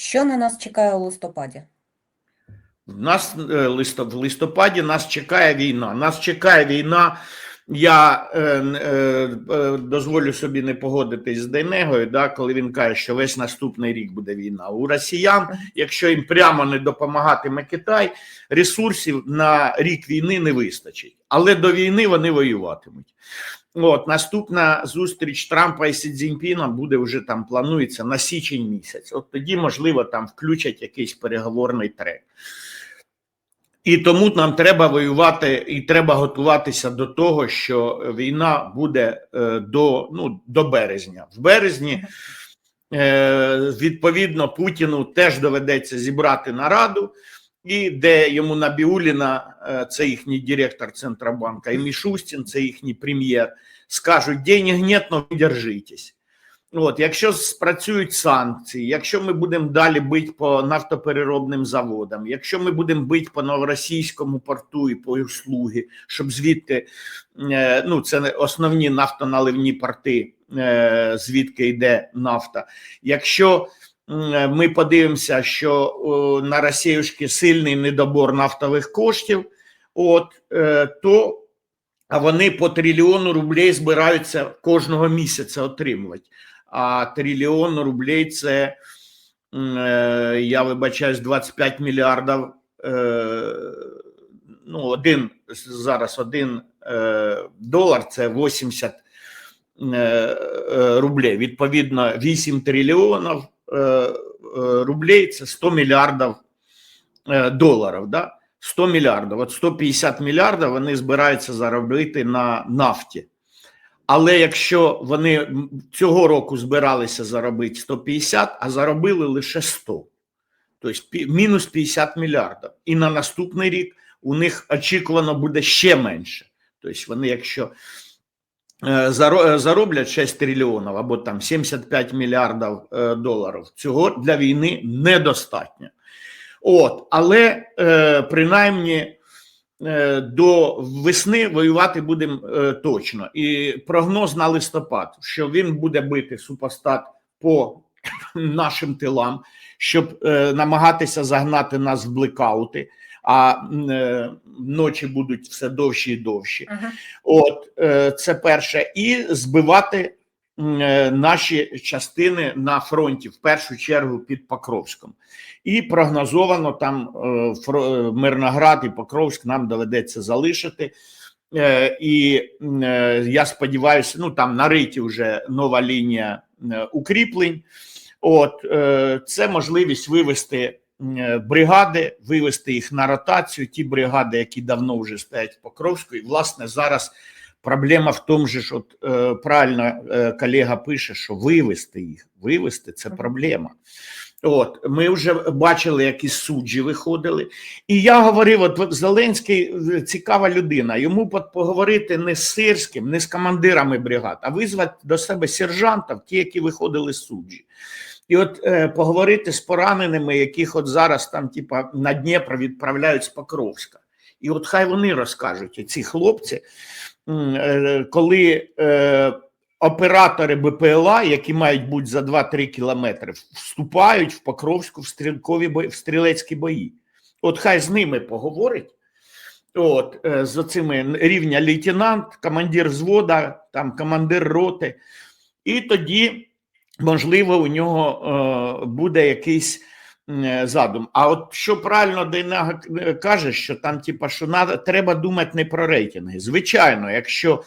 Що на нас чекає у листопаді? Нас е, в листопаді нас чекає війна. Нас чекає війна. Я е, е, е, дозволю собі не погодитись з Дейнегою, да, коли він каже, що весь наступний рік буде війна. У росіян, якщо їм прямо не допомагатиме Китай, ресурсів на рік війни не вистачить. Але до війни вони воюватимуть. От наступна зустріч Трампа і Сі Цзіньпіна буде вже там планується на січень місяць. От тоді, можливо, там включать якийсь переговорний трек. І тому нам треба воювати і треба готуватися до того, що війна буде е, до, ну, до березня. В березні, е, відповідно, Путіну теж доведеться зібрати нараду, і де йому Набіуліна, е, це їхній директор Центробанка, і Мішустін, це їхній прем'єр, скажуть: денег нет, но держитесь. От, якщо спрацюють санкції, якщо ми будемо далі бити по нафтопереробним заводам, якщо ми будемо бити по новоросійському порту і по услуги, щоб звідти е, ну це основні нафтоналивні порти, е, звідки йде нафта. Якщо ми подивимося, що на Росіюшки сильний недобор нафтових коштів, от е, то а вони по трильйону рублей збираються кожного місяця отримувати а трильйон рублей це, е, я вибачаюсь, 25 мільярдів. е, Ну, один зараз один е, долар це 80 е, е, рублей. Відповідно, 8 трильйонів рублей це 100 мільярдів доларів. Да? 100 мільярдів. От 150 мільярдів вони збираються заробити на нафті. Але якщо вони цього року збиралися заробити 150, а заробили лише 100, тобто мінус 50 мільярдів. І на наступний рік у них очікувано буде ще менше. Тобто вони, якщо е, е, зароблять 6 трильйонів або там 75 мільярдів е, доларів, цього для війни недостатньо. От, але принаймні до весни воювати будемо е, точно. І прогноз на листопад, що він буде бити супостат по нашим тилам, щоб е, намагатися загнати нас в блекаути, а е, ночі будуть все довші і довші. От е, це перше, і збивати е, наші частини на фронті, в першу чергу під Покровськом. І прогнозовано там е, е, Мирноград і Покровськ нам доведеться залишити. Е, І е, я сподіваюся, ну там на риті вже нова лінія е, укріплень. От е, це можливість вивести е, бригади, вивести їх на ротацію. Ті бригади, які давно вже стоять в Покровську, і власне зараз проблема в тому, же, що от, е, правильно е, колега пише, що вивести їх, вивести це проблема. От ми вже бачили, які суджі виходили, і я говорив: от Зеленський е, цікава людина. Йому поговорити не з сирським, не з командирами бригад, а визвати до себе сержантів, ті, які виходили з суджі. І от е, поговорити з пораненими, яких от зараз там, типа, на Дніпро відправляють з Покровська. І от хай вони розкажуть, ці хлопці, е, коли е, оператори БПЛА, які мають бути за 2-3 кілометри, вступають в Покровську в стрілкові бої, в стрілецькі бої. От хай з ними поговорить. От е, з цими рівня лейтенант, командир взвода, там командир роти, і тоді, можливо, у нього е, буде якийсь задум. А от що правильно Дейнага е, каже, що там, типа, що надо, треба думати не про рейтинги. Звичайно, якщо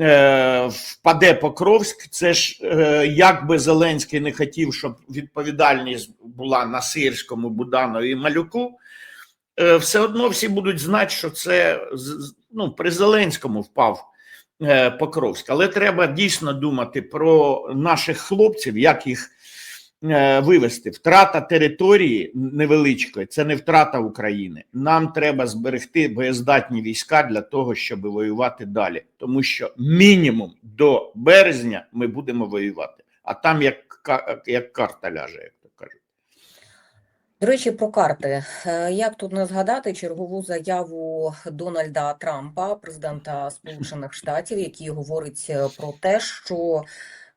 е, впаде Покровськ, це ж е, як би Зеленський не хотів, щоб відповідальність була на Сирському, Буданові і Малюку, е, все одно всі будуть знати, що це ну, при Зеленському впав е, Покровськ. Але треба дійсно думати про наших хлопців, як їх е, вивести. Втрата території невеличкої це не втрата України. Нам треба зберегти боєздатні війська для того, щоб воювати далі. Тому що мінімум до березня ми будемо воювати, а там як, як карта ляже, як то кажуть. До речі, про карти. Е, Як тут не згадати чергову заяву Дональда Трампа, президента Сполучених Штатів, який говорить е, про те, що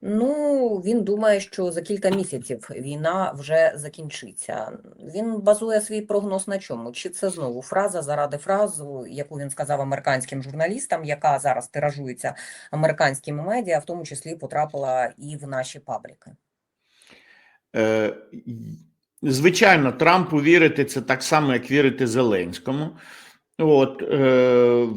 Ну, він думає, що за кілька місяців війна вже закінчиться. Він базує свій прогноз на чому? Чи це знову фраза заради фразу, яку він сказав американським журналістам, яка зараз тиражується американськими медіа, в тому числі потрапила і в наші пабліки? Е, Звичайно, Трампу вірити це так само, як вірити Зеленському. От, е,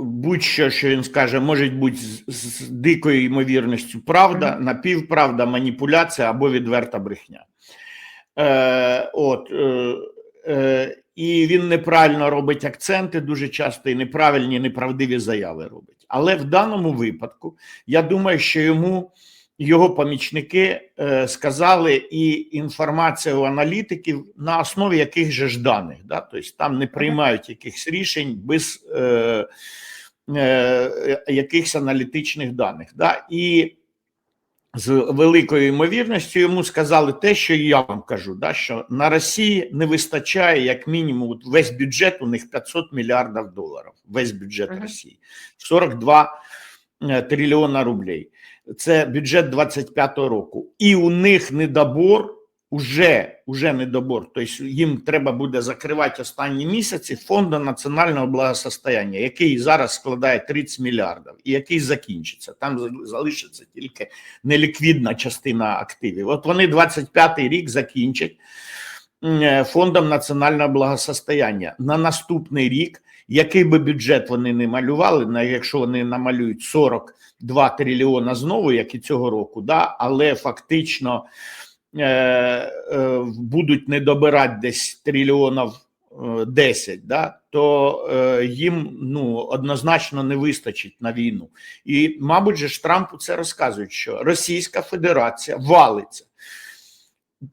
будь-що, що він скаже, може бути з, з дикою ймовірністю правда, напівправда, маніпуляція або відверта брехня. Е, от, е, е, і він неправильно робить акценти дуже часто і неправильні, неправдиві заяви робить. Але в даному випадку я думаю, що йому його помічники е, сказали, і інформація у аналітиків, на основі яких же ж даних, да? тобто там не приймають якихось рішень без е, е, якихось аналітичних даних. Да? І з великою ймовірністю йому сказали те, що я вам кажу, да, що на Росії не вистачає як мінімум весь бюджет у них 500 мільярдів доларів. Весь бюджет Мгм. Росії 42 е, трильйона рублей. Це бюджет 25-го року. І у них недобор, уже, уже недобор. Тобто їм треба буде закривати останні місяці фонду національного благосостояння, який зараз складає 30 мільярдів і який закінчиться. Там залишиться тільки неліквідна частина активів. От вони 25-й рік закінчать е, фондом національного благосостояння. На наступний рік, який би бюджет вони не малювали, якщо вони намалюють 42 трильйона знову, як і цього року, да, але фактично е, е, будуть не добирати десь трильйонів е, 10, да, то е, їм ну, однозначно не вистачить на війну. І, мабуть, же Трампу це розказують, що Російська Федерація валиться.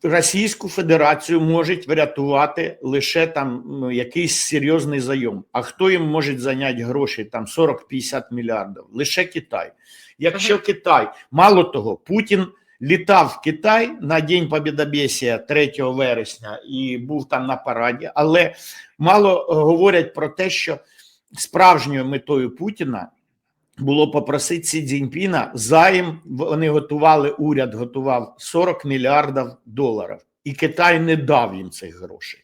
Російську Федерацію можуть врятувати лише там ну, якийсь серйозний зайом. А хто їм може зайняти гроші там 40-50 мільярдів? Лише Китай. Якщо Китай, мало того, Путін літав в Китай на День Побєдобєсія 3 вересня і був там на параді, але мало говорять про те, що справжньою метою Путіна було попросити Сі Цзіньпіна займ. Вони готували, уряд готував 40 мільярдів доларів, і Китай не дав їм цих грошей.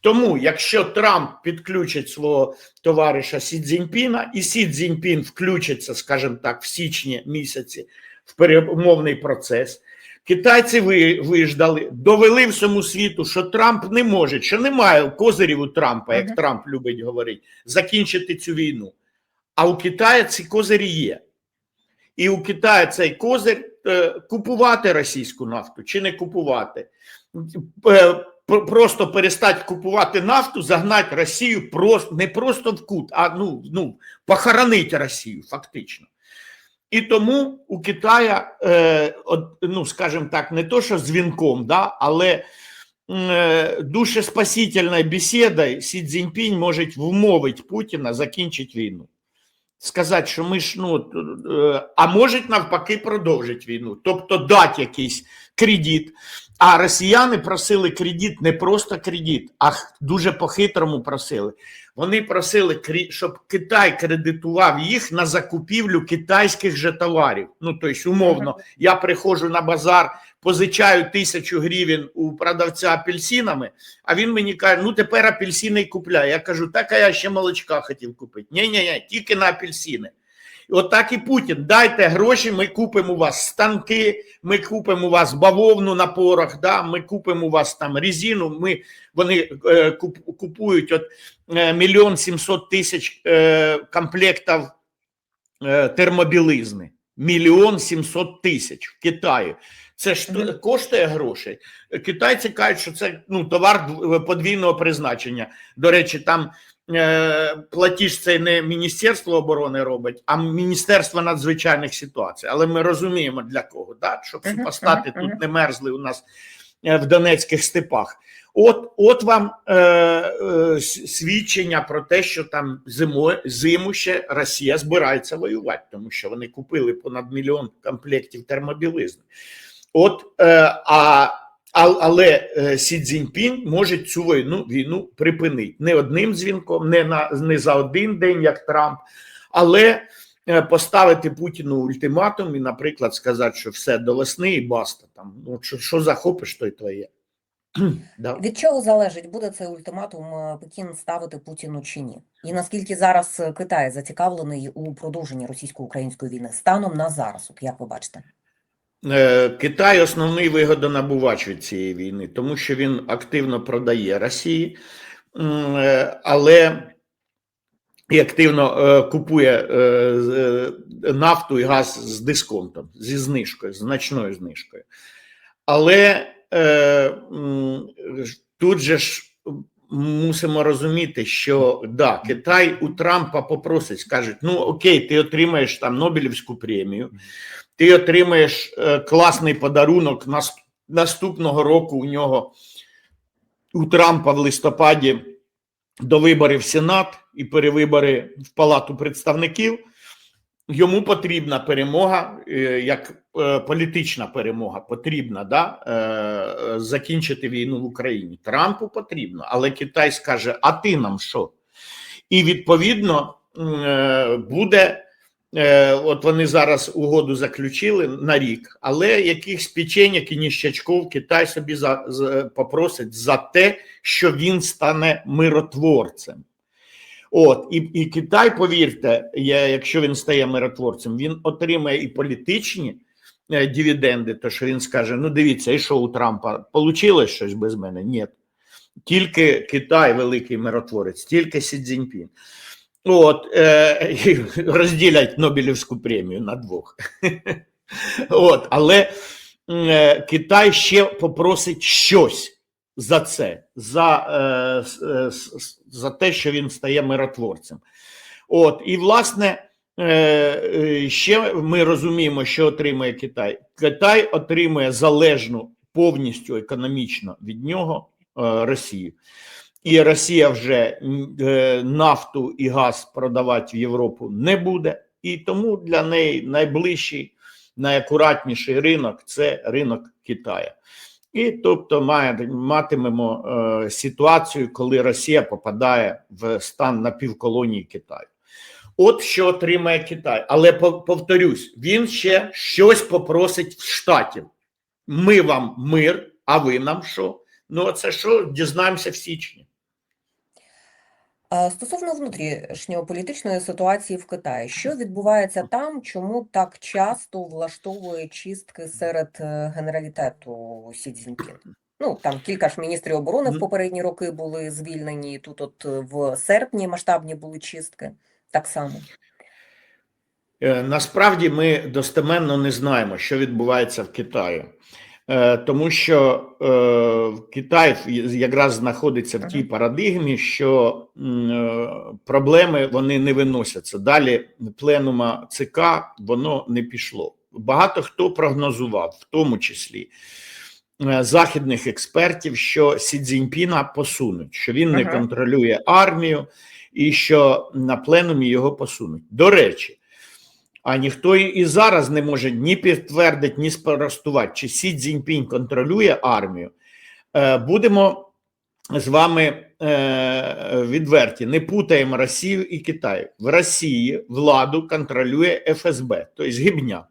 Тому, якщо Трамп підключить свого товариша Сі Цзіньпіна, і Сі Цзіньпін включиться, скажімо так, в січні місяці в перемовний процес. Китайці виждали, довели всьому світу, що Трамп не може, що немає козирів у Трампа, як. Трамп любить говорити, закінчити цю війну. А у Китаю ці козирі є. І у Китаю цей козир е, купувати російську нафту чи не купувати. Е, Просто перестати купувати нафту, загнати Росію просто не просто в кут, а ну, ну похоронити Росію фактично. І тому у Китая, е, ну скажімо так, не то, що дзвінком, да, але м, е, душеспасительною бесідою Сі Цзіньпінь може вмовити Путіна закінчити війну. Сказати, що ми ж ну, е, а можуть навпаки продовжити війну, тобто дати якийсь кредит. А росіяни просили кредит не просто кредит, а дуже по-хитрому просили. Вони просили, щоб Китай кредитував їх на закупівлю китайських же товарів. Ну, тобто, умовно, я приходжу на базар, позичаю тисячу гривень у продавця апельсинами, а він мені каже: ну тепер апельсини купляй. Я кажу, так а я ще молочка хотів купити. Ні, ні, ні, тільки на апельсини. І Отак і Путін. Дайте гроші, ми купимо у вас станки, ми купимо у вас бавовну на порох, да, ми купимо у вас там резину. Ми, вони е, куп- купують от, е, мільйон сімсот тисяч е, комплектів е, термобілизни. Мільйон сімсот тисяч в Китаї. Це ж коштує грошей. Китайці кажуть, що це ну, товар дв- подвійного призначення. До речі, там е, платіж це не Міністерство оборони робить, а Міністерство надзвичайних ситуацій. Але ми розуміємо для кого, да? щоб супостати тут не мерзли у нас е, в Донецьких степах. От, от вам е, е, свідчення про те, що там зимою, зиму ще Росія збирається воювати, тому що вони купили понад мільйон комплектів термобілизни. От, е, а, але е, Сі Цзіньпін може цю війну, війну припинити не одним дзвінком, не, на, не за один день, як Трамп, але е, поставити Путіну ультиматум і, наприклад, сказати, що все до весни і баста. Там ну що, що захопиш, то й твоє. да. Від чого залежить, буде цей ультиматум Пекін ставити Путіну чи ні? І наскільки зараз Китай зацікавлений у продовженні російсько-української війни станом на зараз, от як ви бачите? Е, Китай основний вигодонабувач від цієї війни, тому що він активно продає Росії, е, але і активно е, купує нафту і газ з дисконтом, зі знижкою, значною знижкою. Але тут же ж мусимо розуміти, що да, Китай у Трампа попросить, скажуть: ну окей, ти отримаєш там Нобелівську премію, ти отримаєш е, класний подарунок наступного року у нього у Трампа в листопаді до виборів в Сенат і перевибори в Палату представників. Йому потрібна перемога, е, як е, політична перемога, потрібна да, закінчити війну в Україні. Трампу потрібно, але Китай скаже: а ти нам що? І відповідно буде. Е, От вони зараз угоду заключили на рік, але якихось печеньок і ніщачков Китай собі за, за, попросить за те, що він стане миротворцем. От і, і Китай, повірте, я, якщо він стає миротворцем, він отримає і політичні е, дивіденди. То що він скаже: ну дивіться, і що у Трампа получилось щось без мене? Ні. Тільки Китай, великий миротворець, тільки Сі Цзіньпін. От, е, розділять Нобелівську премію на двох. От, але е, Китай ще попросить щось за це, за, е, е, за те, що він стає миротворцем. От, і власне. е, е, Ще ми розуміємо, що отримує Китай. Китай отримує залежну повністю економічно від нього е, Росію. І Росія вже е, нафту і газ продавати в Європу не буде, і тому для неї найближчий, найакуратніший ринок це ринок Китаю. І тобто має, матимемо е, ситуацію, коли Росія попадає в стан напівколонії Китаю. От що отримає Китай. Але повторюсь, він ще щось попросить в штатів. Ми вам мир, а ви нам що? Ну, це що дізнаємося в січні. Стосовно внутрішньополітичної ситуації в Китаї, що відбувається там, чому так часто влаштовує чистки серед е, генералітету Сі Цзіньпін? Ну там кілька ж міністрів оборони в попередні роки були звільнені. Тут, от е, в серпні масштабні були чистки. Так само. Е, Насправді ми достеменно не знаємо, що відбувається в Китаї, тому що е, Китай якраз знаходиться в тій парадигмі, що е, проблеми вони не виносяться. Далі пленума ЦК воно не пішло. Багато хто прогнозував, в тому числі е, західних експертів, що Сі Цзіньпіна посунуть, що він не контролює армію і що на пленумі його посунуть. До речі, а ніхто і зараз не може ні підтвердити, ні спростувати, чи Сі Цзіньпінь контролює армію. Е, Будемо з вами е, відверті, не путаємо Росію і Китай. В Росії владу контролює ФСБ, тобто Гібня.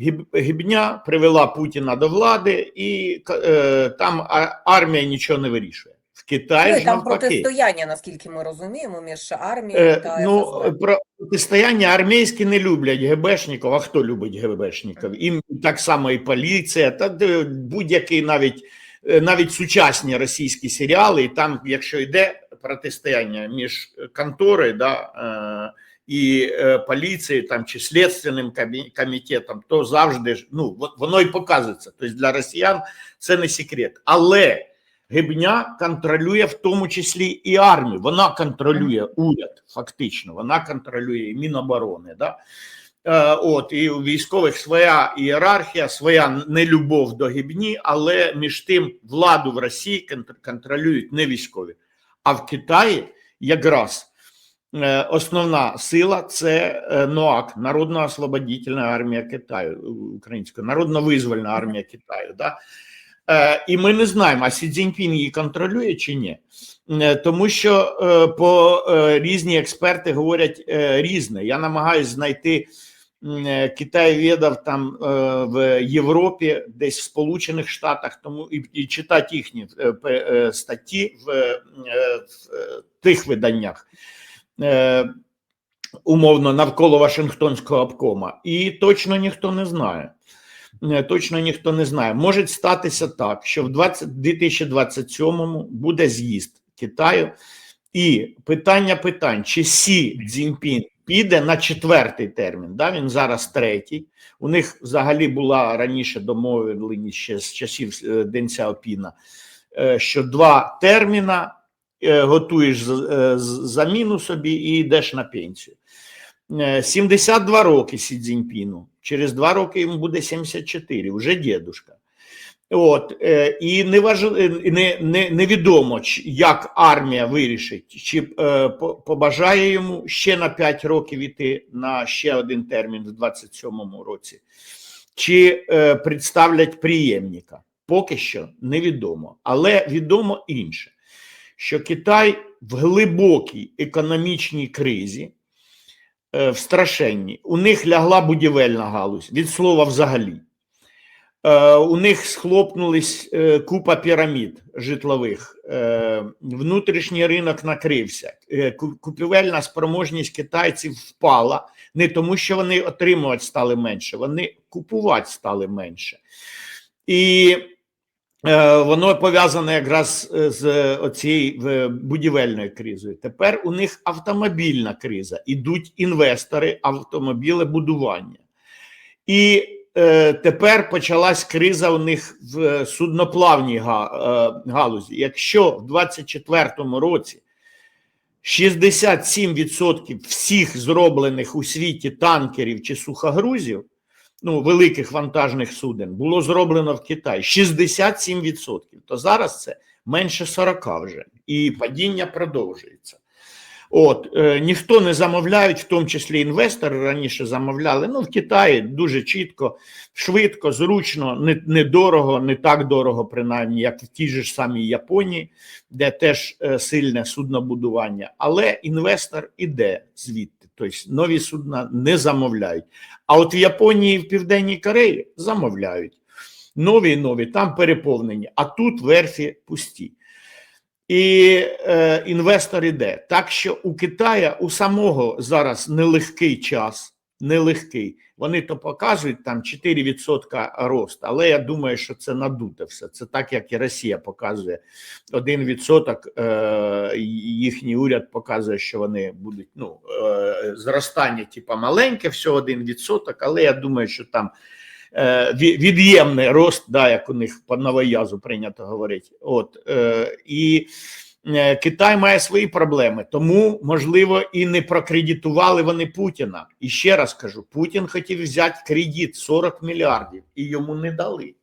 Гіб- Гібня привела Путіна до влади, і е, там армія нічого не вирішує. В Китаї Ну, і там навпаки. протистояння, наскільки ми розуміємо, між армією Е, та ну, ФСБ. про протистояння армійські не люблять ГБшників. А хто любить ГБшників? Їм так само і поліція, та будь-який навіть е, навіть сучасні російські серіали, і там, якщо йде протистояння між конторою да, е, і е, поліцією там, чи слідственним комітетом, то завжди ж ну, воно і показується. Тобто для росіян це не секрет. Але Гибня контролює в тому числі і армію. Вона контролює уряд, фактично. Вона контролює і Міноборони. Да? Е, от, і у військових своя ієрархія, своя нелюбов до гібні, але між тим владу в Росії контролюють не військові. А в Китаї якраз е, основна сила це е, НОАК, Народна освободительна армія Китаю, українська, народно-визвольна армія Китаю. Да? Е, і ми не знаємо, а Сі Цзіньпін її контролює чи ні. Е, Тому що е, по різні експерти говорять різне. Я намагаюся знайти м, е, китаєвідів там в Європі, десь в Сполучених Штатах, тому і, і читати їхні статті в, в тих виданнях. Умовно навколо Вашингтонського обкома, і точно ніхто не знає. Е, Точно ніхто не знає. Може статися так, що в 2027-му буде з'їзд Китаю, і питання питань, чи Сі Цзіньпін піде на четвертий термін. Да? Він зараз третій. У них взагалі була раніше домовленість ще з часів е, Ден Сяопіна, е, що два терміна готуєш заміну собі і йдеш на пенсію. Е, 72 роки Сі Цзіньпіну. Через два роки йому буде 74, вже дідушка. От, е, і не, е, не, не, невідомо, як армія вирішить, чи е, побажає йому ще на 5 років іти на ще один термін в 27-му році, чи представлять приємника. Поки що невідомо. Але відомо інше, що Китай в глибокій економічній кризі, в страшенній, у них лягла будівельна галузь від слова взагалі. Е, У них схлопнулись е, купа пірамід житлових, е, внутрішній ринок накрився, е, купівельна спроможність китайців впала не тому, що вони отримувати стали менше, вони купувати стали менше. І е, воно пов'язане якраз е, з е, будівельною кризою. Тепер у них автомобільна криза, ідуть інвестори автомобілебудування. І е, тепер почалась криза у них в е, судноплавній е, галузі. Якщо в 24-му році 67% всіх зроблених у світі танкерів чи сухогрузів, ну, великих вантажних суден, було зроблено в Китаї 67%, то зараз це менше 40 вже, і падіння продовжується. От е, ніхто не замовляють, в тому числі інвестори раніше замовляли. Ну в Китаї дуже чітко, швидко, зручно, не, недорого, не так дорого, принаймні, як в тій же ж самій Японії, де теж е, сильне суднобудування. Але інвестор іде звідти, тобто нові судна не замовляють. А от в Японії і в Південній Кореї замовляють. Нові нові, там переповнені, а тут верфі пусті. І е, інвестор іде. Так що у Китая у самого зараз нелегкий час, нелегкий. Вони то показують там 4% рост, але я думаю, що це надуте все. Це так, як і Росія показує 1%. Е, їхній уряд показує, що вони будуть ну, е, зростання, типа маленьке, всього 1%, але я думаю, що там е, від'ємний рост, да, як у них по новоязу прийнято говорити. От, е, і Китай має свої проблеми, тому, можливо, і не прокредитували вони Путіна. І ще раз кажу: Путін хотів взяти кредит 40 мільярдів, і йому не дали.